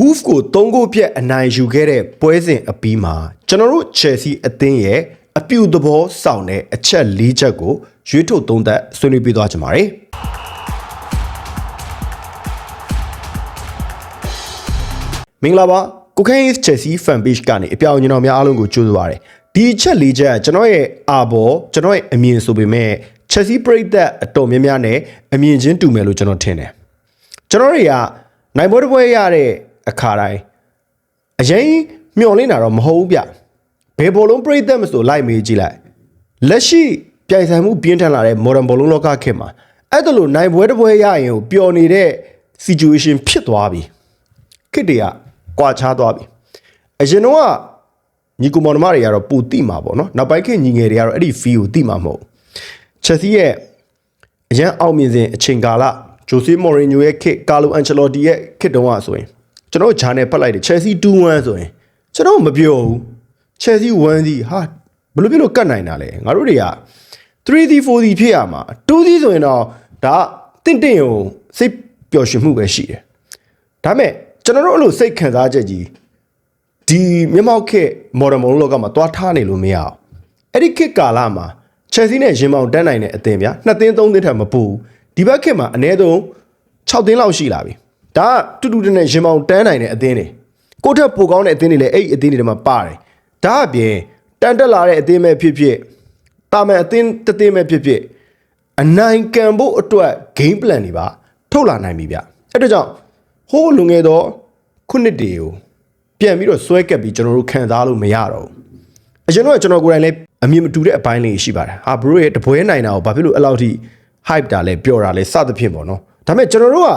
Hoof ကို3ဂိုးပြတ်အနိုင်ယူခဲ့တဲ့ပွဲစဉ်အပြီးမှာကျွန်တော်တို့ Chelsea အသင်းရဲ့အပြုသဘောဆောင်တဲ့အချက်၄ချက်ကိုရွေးထုတ်သုံးသပ်ဆွေးနွေးပြသွားကြပါမယ်။မင်္ဂလာပါကိုခိုင်း Chelsea fan page ကနေအပြောင်ကျွန်တော်များအားလုံးကိုကြိုးစားပါရစေ။ဒီအချက်၄ချက်ကကျွန်တော်ရဲ့အာဘော်ကျွန်တော်ရဲ့အမြင်ဆိုပေမဲ့ Chelsea ပရိသတ်အတော်များများနဲ့အမြင်ချင်းတူမယ်လို့ကျွန်တော်ထင်တယ်။ကျွန်တော်တွေကနိုင်ပွဲတစ်ပွဲရတဲ့ အခါတိုင်းအရင်မျောလင့်တာတော့မဟုတ်ဘူးဗျဘယ်ဘောလုံးပြိသက်မဆိုလိုက်မေးကြည့်လိုက်လက်ရှိပြိုင်ဆိုင်မှုပြင်းထန်လာတဲ့ modern ဘောလုံးလောကခေတ်မှာအဲ့ဒါလိုနိုင်ပွဲတစ်ပွဲရရင်ကိုပျော်နေတဲ့ situation ဖြစ်သွားပြီခေတ်တွေကကွာခြားသွားပြီအရင်တော့ကညီကူမောင်နှမတွေကတော့ပူတိမှာပေါ့နော်နောက်ပိုင်းခေတ်ညီငယ်တွေကတော့အဲ့ဒီ feel ကိုတိမှာမဟုတ်ချက်စီရဲ့အရန်အောင်မြင်စဉ်အချိန်ကာလဂျိုဆေးမော်ရီညိုရဲ့ခေတ်ကာလိုအန်ချယ်လော်တီရဲ့ခေတ်တုန်းကဆိုရင် ကျွန်တော်ဂျာနယ်ဖတ်လိုက်တယ် Chelsea 2-1ဆိုရင်ကျွန်တော်မပြောဘူး Chelsea 1စီဟာဘယ်လိုဖြစ်လို့ကတ်နိုင်တာလဲငါတို့တွေက3 4 4ဖြစ်ရမှာ2စီဆိုရင်တော့ဒါတင့်တင့်ကိုစိတ်ပျော်ရွှင်မှုပဲရှိတယ်ဒါပေမဲ့ကျွန်တော်တို့အဲ့လိုစိတ်ခံစားချက်ကြီးဒီမျက်မှောက်ခေတ် modern ဘောလုံးလောကမှာတွားထားနေလို့မရအောင်အဲ့ဒီခေတ်ကာလမှာ Chelsea နဲ့ရင်မောင်တန်းနိုင်တဲ့အသင်းဗျာနှစ်သင်းသုံးသင်းထက်မပူဘူးဒီဘက်ခေတ်မှာအနည်းဆုံး6သင်းလောက်ရှိလာပြီ ဒါကတူတူတနဲ့ရင်မောင်တန်းနိုင်တဲ့အသင်းတွေကိုယ့်ထက်ပိုကောင်းတဲ့အသင်းတွေလည်းအဲ့ဒီအသင်းတွေထဲမှာပါတယ်ဒါအပြင်တန်တက်လာတဲ့အသင်းပဲဖြစ်ဖြစ်တာမန်အသင်းတစ်သင်းပဲဖြစ်ဖြစ်အနိုင်ကန်ဖို့အတွက် game plan တွေပါထုတ်လာနိုင်ပြီဗျအဲ့ဒါကြောင့်ဟိုးလူငယ်တော့ခုနှစ်တည်းကိုပြန်ပြီးတော့ဆွဲကပ်ပြီးကျွန်တော်တို့ခံစားလို့မရတော့ဘူးအရင်တော့ကျွန်တော်ကိုယ်တိုင်လည်းအမြင်မတူတဲ့အပိုင်းလေးရှိပါတယ်ဟာဘရိုရဲ့တပွဲနိုင်တာကိုဘာဖြစ်လို့အဲ့လောက်ထိ hype တာလဲပျော်တာလဲစသဖြင့်ပေါ့နော်ဒါပေမဲ့ကျွန်တော်တို့က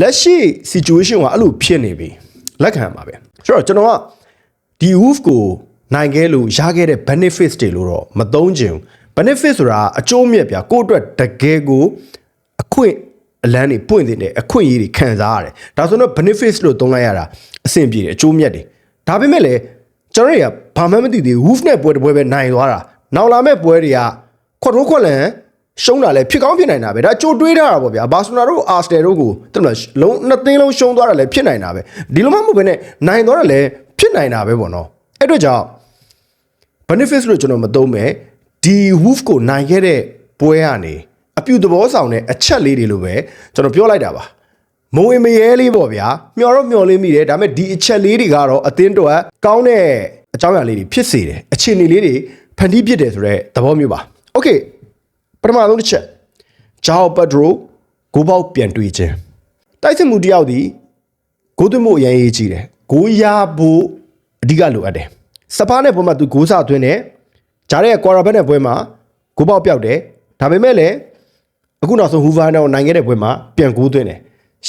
လက်ရှိ situation ကအဲ့လိုဖြစ်နေပြီလက်ခံပါပဲဆိုတော့ကျွန်တော်ကဒီ wolf ကိုနိုင်ခဲ့လို့ရခဲ့တဲ့ benefits တွေလို့တော့မသုံးချင်ဘူး benefit ဆိုတာအကျိုးမြတ်ဗျာကိုယ့်အတွက်တကယ်ကိုအခွင့်အလန်းတွေပွင့်တင်တယ်အခွင့်အရေးတွေခံစားရတယ်ဒါဆိုတော့ benefits လို့သုံးလိုက်ရတာအဆင်ပြေတယ်အကျိုးမြတ်တွေဒါပေမဲ့လည်းကျွန်တော်တွေကဘာမှမသိသေးဘူး wolf နဲ့ပွဲတစ်ပွဲပဲနိုင်သွားတာနောက်လာမဲ့ပွဲတွေကခွတ်ထိုးခွက်လန် ရှုံးတာလည်းဖြစ်ကောင်းဖြစ်နိုင်တာပဲဒါကြိုတွေးထားတာပေါ့ဗျာဘာဆူနာတို့အာစတယ်တို့ကိုတမန်လုံးနှစ်သိန်းလုံးရှုံးသွားတာလည်းဖြစ်နိုင်တာပဲဒီလိုမှမဟုတ်ဘဲနဲ့နိုင်သွားတာလည်းဖြစ်နိုင်တာပဲပေါ့နော်အဲ့တို့ကြောင့် benefits လို့ကျွန်တော်မသုံးမဲ့ဒီ wolf ကိုနိုင်ခဲ့တဲ့ပွဲကနေအပြူသဘောဆောင်တဲ့အချက်လေးတွေလိုပဲကျွန်တော်ပြောလိုက်တာပါမဝင်မရဲလေးပေါ့ဗျာမျောတော့မျောလေးမိတယ်ဒါပေမဲ့ဒီအချက်လေးတွေကတော့အတင်းတော့ကောင်းတဲ့အကြောင်းအရာလေးတွေဖြစ်စေတယ်အခြေအနေလေးတွေဖန်တီးဖြစ်တယ်ဆိုတော့သဘောမျိုးပါ okay ပထမဆုံးတစ်ချက်ဂျာအိုပက်ဒရိုဂိုးပေါက်ပြန်တွေ့ခြင်းတိုက်စစ်မှုတယောက်ဒီဂိုးသွင်းမှုအရင်ရေးကြည့်တယ်ဂိုးရဖို့အဓိကလိုအပ်တယ်စပါးနဲ့ပွဲမှာသူဂိုးစသွင်းတယ်ဂျားရဲ့ကွာရာဘက်နဲ့ပွဲမှာဂိုးပေါက်ပြောက်တယ်ဒါပေမဲ့လည်းအခုနောက်ဆုံးဟူဗာနဲ့နိုင်ခဲ့တဲ့ပွဲမှာပြန်ဂိုးသွင်းတယ်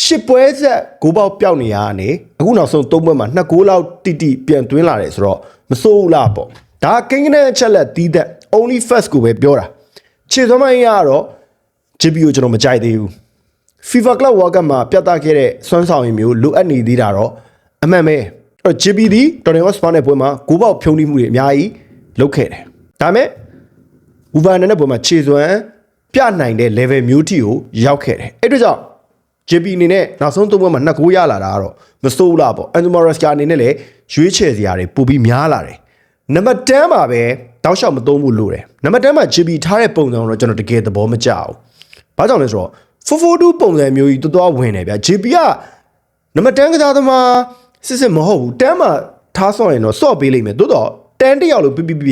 ရှစ်ပွဲဆက်ဂိုးပေါက်ပြောက်နေရကနေအခုနောက်ဆုံးသုံးပွဲမှာနှစ်ဂိုးလောက်တိတိပြန်သွင်းလာတယ်ဆိုတော့မစိုးဘူးလားပေါ့ဒါကိန်းကနေအချက်လက်တီးသက် only first ကိုပဲပြောတာ ခြေသွမ်းမိုင်းရတော့ GP ကိုကျွန်တော်မကြိုက်သေးဘူး FIFA Club World Cup မှာပြသခဲ့တဲ့စွမ်းဆောင်ရည်မျိုးလိုအပ်နေသေးတာတော့အမှန်ပဲအဲ့တော့ GP ဒီတော်တယ်ဟော့စပါနဲ့ပွဲမှာဂိုးပေါက်ဖြုံးနှိမှုတွေအများကြီးလုပ်ခဲ့တယ်ဒါပေမဲ့ဝူဗန်နဲ့ပွဲမှာခြေစွမ်းပြနိုင်တဲ့ level မျိုးထိကိုရောက်ခဲ့တယ်အဲ့ဒါကြောင့် JP အနေနဲ့နောက်ဆုံးသုံးပွဲမှာနှစ်ဂိုးရလာတာကတော့မစိုးဘူးလားပေါ့အန်တိုမာရက်စကာအနေနဲ့လည်းရွေးချယ်စရာတွေပိုပြီးများလာတယ် နံပါတ်10မှာပဲတောက်လျှောက်မသုံးဘူးလို့တယ်နံပါတ်10မှာ JP ထားတဲ့ပုံစံတော့ကျွန်တော်တကယ်သဘောမကျဘူးဘာကြောင့်လဲဆိုတော့442ပုံစံမျိုးကြီးတော်တော်ဝင်တယ်ဗျာ JP ကနံပါတ်10ကစားသမားစစ်စစ်မဟုတ်ဘူး10မှာထားဆော့ရင်တော့ဆော့ပေးလိမ့်မယ်သို့တော့10တယောက်လို့ပြပြပြ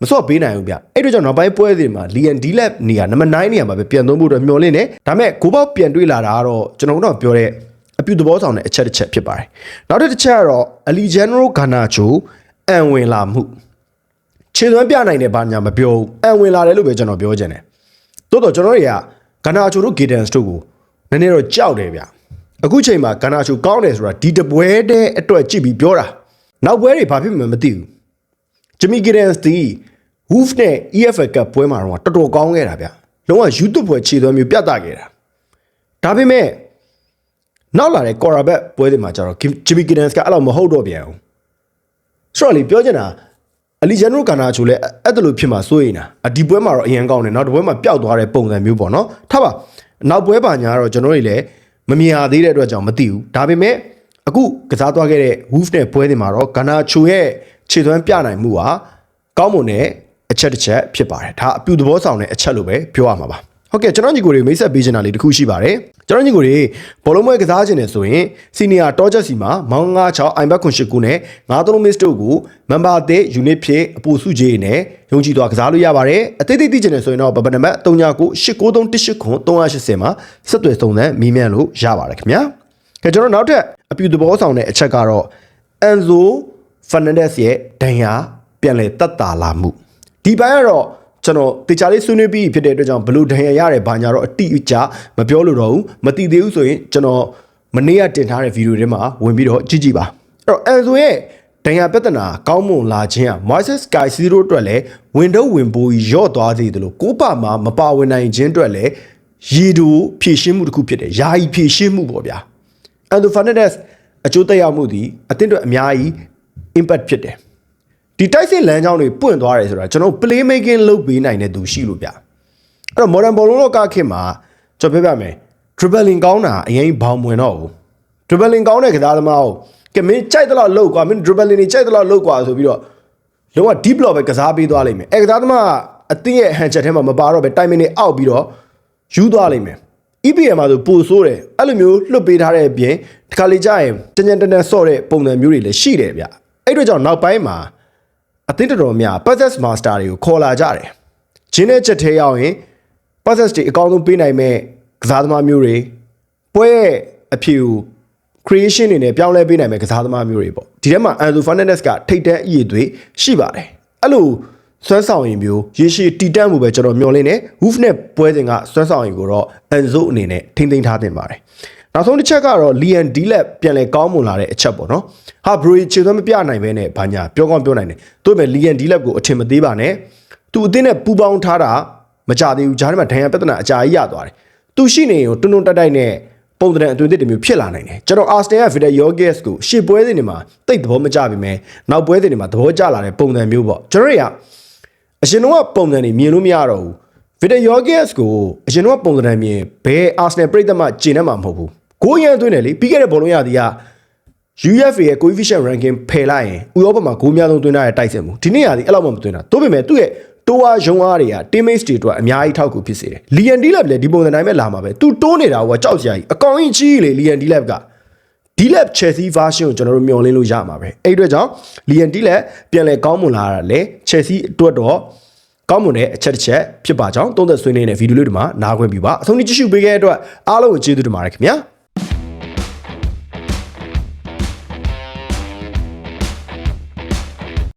မစော့ပေးနိုင်ဘူးဗျအဲ့တို့ကြောင့်နောက်ပိုင်းပွဲတွေမှာ Lian D-Lab နေရာနံပါတ်9နေရာမှာပဲပြန်သုံးဖို့တော့မျှော်လင့်တယ်ဒါပေမဲ့ဂိုးပေါက်ပြန်တွေ့လာတာကတော့ကျွန်တော်တို့ပြောတဲ့အပြုသဘောဆောင်တဲ့အချက်တစ်ချက်ဖြစ်ပါတယ်နောက်တစ်ချက်ကတော့ Alejandro Garnacho အံဝင်လာမှုခြေသွမ်းပြနိုင်တဲ့ဘာညာမပြောဘူးအံဝင်လာတယ်လို့ပဲကျွန်တော်ပြောချင်တယ်တိုးတော့ကျွန်တော်တွေက Garnacho တို့ Giddens တို့ကိုနည်းနည်းတော့ကြောက်တယ်ဗျအခုချိန်မှာ Garnacho ကောင်းတယ်ဆိုတာဒီတပွဲတဲ့အတွက်ကြည့်ပြီးပြောတာနောက်ပွဲတွေဘာဖြစ်မှမသိဘူး Jimmy Giddens ဒီ Wolf နဲ့ EFL Cup ပွဲမှာတော့တော်တော်ကောင်းခဲ့တာဗျလုံးဝ YouTube ပွဲခြေသွမ်းမျိုးပြသခဲ့တာဒါပေမဲ့နောက်လာတဲ့ Corabet ပွဲတွေမှာကျတော့ Jimmy Giddens ကအဲ့လိုမဟုတ်တော့ပြန်ဘူး ဆိုတော့လေပြောချင်တာအလီဂျန်နိုကာနာချိုလည်းအဲ့ဒါလိုဖြစ်မှာစိုးရိမ်တာအဒီပွဲမှာတော့အရင်ကောင်းတယ်နောက်တစ်ပွဲမှာပျောက်သွားတဲ့ပုံစံမျိုးပေါ့နော်ထားပါနောက်ပွဲပါညာတော့ကျွန်တော်တွေလည်းမမြင်ရသေးတဲ့အတွက်ကြောင့်မသိဘူးဒါပေမဲ့အခုကစားသွားခဲ့တဲ့ Wolf နဲ့ပွဲတွေမှာတော့ဂါနာချိုရဲ့ခြေသွမ်းပြနိုင်မှုဟာကောင်းမွန်တဲ့အချက်တစ်ချက်ဖြစ်ပါတယ်ဒါအပြူသဘောဆောင်တဲ့အချက်လို့ပဲပြောရမှာပါဟုတ်ကဲ့ကျွန်တော်ညီကိုတွေမိတ်ဆက်ပေးချင်တာလေးတစ်ခုရှိပါတယ် ကျွန်တော်ညီကိုတွေဘောလုံးပွဲကစားခြင်းနဲ့ဆိုရင်စီနီယာတောချက်စီမှာမောင်း96အိုင်ဘက်ခွန်ရှိကူနဲ့93 miss တို့ကိုမန်ဘာတဲ့ unit ဖြစ်အပူစုကြီးနဲ့ယုံကြည်သွားကစားလို့ရပါတယ်အသေးသေးသိချင်တယ်ဆိုရင်တော့ဘဘနံပါတ်399318ခွန်380မှာဆက်သွယ်စုံစမ်းမိမြန်လို့ရပါတယ်ခင်ဗျာကဲကျွန်တော်နောက်ထပ်အပြူသဘောဆောင်တဲ့အချက်ကတော့အန်ဇိုဖာနန်ဒက်စ်ရဲ့ဒဏ်ရာပြန်လည်တက်တာလာမှုဒီပိုင်းကတော့ ကျွန်တော်တေချာလေးဆွေးနွေးပြီးဖြစ်တဲ့အတွက်ကြောင့်ဘလို့ဒဏ်ရာရတယ်ဘာညာတော့အတိအကျမပြောလို့တော့ဘူးမတိသေးဘူးဆိုရင်ကျွန်တော်မနေ့ကတင်ထားတဲ့ဗီဒီယိုတွေမှာဝင်ပြီးတော့ကြည့်ကြည့်ပါအဲ့တော့အန်ဇိုရဲ့ဒဏ်ရာပြဿနာကောင်းမွန်လာခြင်းက Moises Sky 0အတွက်လည်းဝင်တော့ဝင်ပိုးရော့သွားသေးတယ်လို့ကိုပါမှာမပါဝင်နိုင်ခြင်းအတွက်လည်းရေတူဖြည့်ရှင်းမှုတစ်ခုဖြစ်တယ်ယာယီဖြည့်ရှင်းမှုပေါ့ဗျာအန်ဒိုဖာနက်ဒက်စ်အကျိုးသက်ရောက်မှုသည်အသင်းအတွက်အများကြီး impact ဖြစ်တယ် ဒီတိုက်စစ်လမ်းကြောင်းတွေပွင့်သွားတယ်ဆိုတာကျွန်တော် play making လုပ်ပေးနိုင်တဲ့သူရှိလို့ဗျအဲ့တော့ modern ball လောကခေတ်မှာကျွန်တော်ပြောပြမယ် dribbling ကောင်းတာအရင်ဘောင်မဝင်တော့ဘူး dribbling ကောင်းတဲ့ကစားသမားကိုကမင်းကြိုက်သလောက်လုပ်ကွာမင်း dribbling တွေကြိုက်သလောက်လုပ်ကွာဆိုပြီးတော့လုံးဝ deep block ပဲကစားပေးသွားလိမ့်မယ်အဲကစားသမားကအသင်းရဲ့ဟန်ချက်ထဲမှာမပါတော့ပဲ timing တွေအောက်ပြီးတော့ယူသွားလိမ့်မယ် EPL မှာဆိုပိုဆိုးတယ်အဲ့လိုမျိုးလွတ်ပေးထားတဲ့အပြင်ဒီခါလေးကြာရင်ကြင်ကြင်တန်တန်ဆော့တဲ့ပုံစံမျိုးတွေလည်းရှိတယ်ဗျအဲ့တို့ကြောင့်နောက်ပိုင်းမှာ အသင်းတော်တော်များ Passes Master တွေကိုခေါ်လာကြတယ်ဂျင်းတဲ့ချက်ထဲရောက်ရင် Passes တွေအကောင်းဆုံးပေးနိုင်မဲ့ကစားသမားမျိုးတွေပွဲရဲ့အဖြူ creation တွေနဲ့ပြောင်းလဲပေးနိုင်မဲ့ကစားသမားမျိုးတွေပေါ့ဒီထဲမှာ Anzo Fernandez ကထိတ်တန့်အရည်အသွေးရှိပါတယ်အဲ့လိုစွမ်းဆောင်ရင်မျိုးရေရှည်တီတန့်မှုပဲကျွန်တော်မျှော်လင့်နေ Wolf နဲ့ပွဲစဉ်ကစွမ်းဆောင်ရင်ကိုတော့ Anzo အနေနဲ့ထိမ့်သိမ်းထားတင်ပါတယ် နောက်ဆုံးတစ်ချက်ကတော့ Lian Dilap ပြန်လဲကောင်းမွန်လာတဲ့အချက်ပေါ့နော်ဟာ Bro ခြေသွမ်းမပြနိုင်ဘဲနဲ့ဘာညာပြောကောင်းပြောနိုင်တယ်သူ့ပဲ Lian Dilap ကိုအထင်မသေးပါနဲ့သူအသင်းနဲ့ပူပေါင်းထားတာမကြသေးဘူးဂျားထဲမှာဒဏ်ရာပြဿနာအကြာကြီးရသွားတယ်သူရှိနေရင်တွန်းတွန်းတက်တိုက်နဲ့ပုံသဏ္ဍာန်အသွင်သစ်တစ်မျိုးဖြစ်လာနိုင်တယ်ကျွန်တော် Arsenal က Vidal Yorgis ကိုရှေ့ပွဲစဉ်တွေမှာတိတ်သဘောမကျပြီမဲ့နောက်ပွဲစဉ်တွေမှာသဘောကျလာတဲ့ပုံစံမျိုးပေါ့ကျွန်တော်တွေကအရင်တော့ပုံစံတွေမြင်လို့မရတော့ဘူး Vidal Yorgis ကိုအရင်တော့ပုံစံမြင်ဘယ် Arsenal ပြည်သက်မှကျင်နေမှာမဟုတ်ဘူး ကိုရန်သွင်းတယ်လေပြီးခဲ့တဲ့ဘောလုံးရသည်က UEFA ရဲ့ coefficient ranking ဖယ်လိုက်ရင်ဥရောပမှာဂိုးများဆုံးသွင်းထားတဲ့တိုက်စစ်မှုဒီနေ့ရာဒီအဲ့လောက်မှမသွင်းတာသို့ပေမဲ့သူ့ရဲ့တိုးအားရုံအားတွေက teammates တွေအတွက်အများကြီးထောက်ကူဖြစ်စေတယ်။ Lian Dilap လည်းဒီပုံစံတိုင်းပဲလာမှာပဲ။ तू တိုးနေတာကကြောက်စရာကြီးအကောင်ကြီးကြီးလေ Lian Dilap က Dilap Chelsea version ကိုကျွန်တော်တို့မျှော်လင့်လို့ရမှာပဲ။အဲ့ဒီအတွက်ကြောင့် Lian Dilap ပြန်လဲကောင်းမွန်လာတာလေ Chelsea အတွက်တော့ကောင်းမွန်တဲ့အချက်တစ်ချက်ဖြစ်ပါကြောင်းသုံးသက်ဆွေးနွေးနေတဲ့ဗီဒီယိုလေးဒီမှာနားခွင့်ပြုပါအဆုံးထိကြည့်ရှုပေးခဲ့တဲ့အတွက်အားလုံးကိုကျေးဇူးတင်ပါတယ်ခင်ဗျာ။